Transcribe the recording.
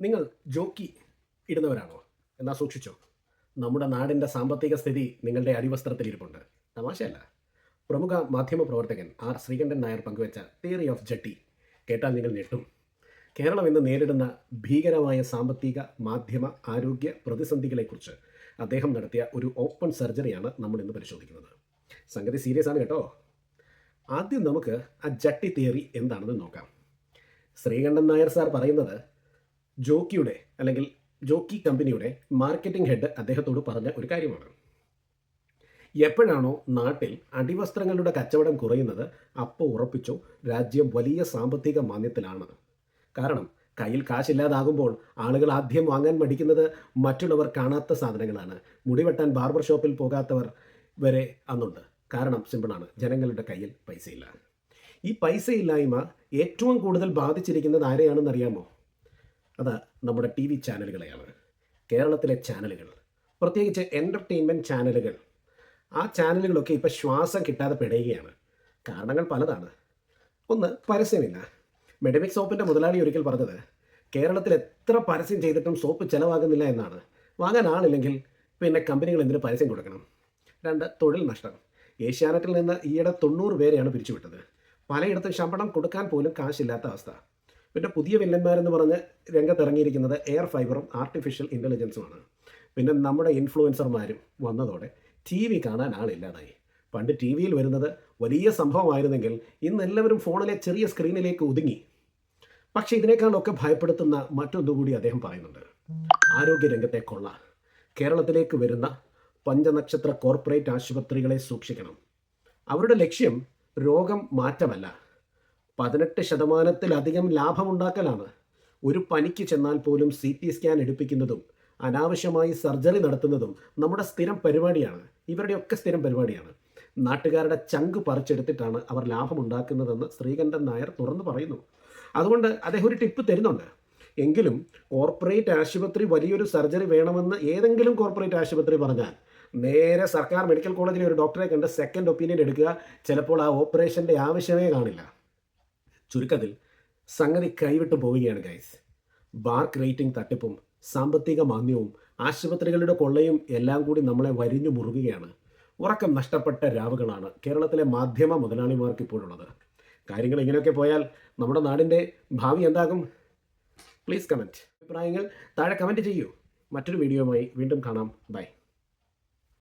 നിങ്ങൾ ജോക്കി ഇടുന്നവരാണോ? എന്നാൽ സൂക്ഷിച്ചോ. നമ്മുടെ നാടിന്റെ സാമ്പത്തിക സ്ഥിതി നിങ്ങളുടെ അടിവസ്ത്രത്തിൽ ഇരിപ്പുണ്ട് തമാശയല്ല. പ്രമുഖ മാധ്യമ പ്രവർത്തകൻ ആർ ശ്രീകണ്ഠൻ നായർ പങ്കുവച്ച തിയറി ഓഫ് ജട്ടി കേട്ടാൽ നിങ്ങൾ ഞെട്ടും. കേരളം ഇന്ന് നേരിടുന്ന ഭീകരമായ സാമ്പത്തിക മാധ്യമ ആരോഗ്യ പ്രതിസന്ധികളെക്കുറിച്ച് അദ്ദേഹം നടത്തിയ ഒരു ഓപ്പൺ സർജറിയാണ് നമ്മൾ ഇന്ന് പരിശോധിക്കുന്നത്. സംഗതി സീരിയസ് ആണ് കേട്ടോ. ആദ്യം നമുക്ക് ആ ജട്ടി തിയറി എന്താണെന്ന് നോക്കാം. ശ്രീകണ്ഠൻ നായർ സാർ പറയുന്നത് ജോക്കിയുടെ അല്ലെങ്കിൽ ജോക്കി കമ്പനിയുടെ മാർക്കറ്റിംഗ് ഹെഡ് അദ്ദേഹത്തോട് പറഞ്ഞ ഒരു കാര്യമാണ്. എപ്പോഴാണോ നാട്ടിൽ അടിവസ്ത്രങ്ങളുടെ കച്ചവടം കുറയുന്നത് അപ്പോൾ ഉറപ്പിച്ചു രാജ്യം വലിയ സാമ്പത്തിക മാന്ദ്യത്തിലാണ് കാരണം കയ്യിൽ കാശില്ലാതാകുമ്പോൾ ആളുകൾ ആദ്യം വാങ്ങാൻ മടിക്കുന്നത് മറ്റുള്ളവർ കാണാത്ത സാധനങ്ങളാണ്. മുടിവെട്ടാൻ ബാർബർ ഷോപ്പിൽ പോകാത്തവർ വരെ അന്നുണ്ട്. കാരണം സിമ്പിളാണ് ജനങ്ങളുടെ കയ്യിൽ പൈസയില്ല. ഈ പൈസ പൈസയില്ലായ്മ ഏറ്റവും കൂടുതൽ ബാധിച്ചിരിക്കുന്നത് ആരെയാണെന്ന് അറിയാമോ? അത് നമ്മുടെ ടി വി ചാനലുകളെയാണ്. കേരളത്തിലെ ചാനലുകൾ പ്രത്യേകിച്ച് എന്റർടൈൻമെന്റ് ചാനലുകൾ. ആ ചാനലുകളൊക്കെ ഇപ്പോൾ ശ്വാസം കിട്ടാതെ പെടുകയാണ്. കാരണങ്ങൾ പലതാണ്. ഒന്ന് പരസ്യമില്ല. മെഡമിക് സോപ്പിന്റെ മുതലാളി ഒരിക്കൽ പറഞ്ഞത് കേരളത്തിൽ എത്ര പരസ്യം ചെയ്തിട്ടും സോപ്പ് ചിലവാകുന്നില്ല എന്നാണ്. വാങ്ങാൻ ആളില്ലെങ്കിൽ പിന്നെ കമ്പനികൾ എന്തിനു പരസ്യം കൊടുക്കണം? രണ്ട് തൊഴിൽ നഷ്ടം. ഏഷ്യാനെറ്റിൽ നിന്ന് ഈയിടെ തൊണ്ണൂറ് പേരെയാണ് പിരിച്ചുവിട്ടത്. പലയിടത്തും ശമ്പളം കൊടുക്കാൻ പോലും കാശില്ലാത്ത അവസ്ഥ. പിന്നെ പുതിയ വില്ലന്മാരെന്ന് പറഞ്ഞ് രംഗത്തിറങ്ങിയിരിക്കുന്നത് എയർ ഫൈബറും ആർട്ടിഫിഷ്യൽ ഇന്റലിജൻസുമാണ് പിന്നെ നമ്മുടെ ഇൻഫ്ലുവൻസർമാരും വന്നതോടെ ടി വി കാണാൻ ആളില്ലാതായി. പണ്ട് ടി വിയിൽ വരുന്നത് വലിയ സംഭവമായിരുന്നെങ്കിൽ ഇന്ന് എല്ലാവരും ഫോണിലെ ചെറിയ സ്ക്രീനിലേക്ക് ഒതുങ്ങി. പക്ഷേ ഇതിനേക്കാളൊക്കെ ഭയപ്പെടുത്തുന്ന മറ്റൊന്നുകൂടി അദ്ദേഹം പറയുന്നുണ്ട്. ആരോഗ്യരംഗത്തെ കൊള്ള. കേരളത്തിലേക്ക് വരുന്ന പഞ്ചനക്ഷത്ര കോർപ്പറേറ്റ് ആശുപത്രികളെ സൂക്ഷിക്കണം. അവരുടെ ലക്ഷ്യം രോഗം മാറ്റമല്ല. പതിനെട്ട് ശതമാനത്തിലധികം ലാഭമുണ്ടാക്കലാണ്. ഒരു പനിക്ക് ചെന്നാൽ പോലും സി ടി സ്കാൻ എടുപ്പിക്കുന്നതും അനാവശ്യമായി സർജറി നടത്തുന്നതും നമ്മുടെ സ്ഥിരം പരിപാടിയാണ്. ഇവരുടെയൊക്കെ സ്ഥിരം പരിപാടിയാണ്. നാട്ടുകാരുടെ ചങ്ക് പറിച്ചെടുത്തിട്ടാണ് അവർ ലാഭമുണ്ടാക്കുന്നതെന്ന് ശ്രീകണ്ഠൻ നായർ തുറന്നു പറയുന്നു. അതുകൊണ്ട് അദ്ദേഹം ഒരു ടിപ്പ് തരുന്നുണ്ട്. എങ്കിലും കോർപ്പറേറ്റ് ആശുപത്രി വലിയൊരു സർജറി വേണമെന്ന് ഏതെങ്കിലും കോർപ്പറേറ്റ് ആശുപത്രി പറഞ്ഞാൽ നേരെ സർക്കാർ മെഡിക്കൽ കോളേജിലെ ഒരു ഡോക്ടറെ കണ്ട് സെക്കൻഡ് ഒപ്പീനിയൻ എടുക്കുക. ചിലപ്പോൾ ആ ഓപ്പറേഷന്റെ ആവശ്യമേ കാണില്ല. ചുരുക്കത്തിൽ സംഗതി കൈവിട്ടു പോവുകയാണ് ഗൈസ് ബാർക്ക് റേറ്റിംഗ് തട്ടിപ്പും സാമ്പത്തിക മാന്ദ്യവും ആശുപത്രികളുടെ കൊള്ളയും എല്ലാം കൂടി നമ്മളെ വരിഞ്ഞു മുറുകുകയാണ്. ഉറക്കം നഷ്ടപ്പെട്ട രാവുകളാണ് കേരളത്തിലെ മാധ്യമ മുതലാളിമാർക്ക് ഇപ്പോഴുള്ളത്. കാര്യങ്ങൾ ഇങ്ങനെയൊക്കെ പോയാൽ നമ്മുടെ നാടിന്റെ ഭാവി എന്താകും? പ്ലീസ് കമന്റ് അഭിപ്രായങ്ങൾ താഴെ കമന്റ് ചെയ്യൂ. മറ്റൊരു വീഡിയോയുമായി വീണ്ടും കാണാം. ബൈ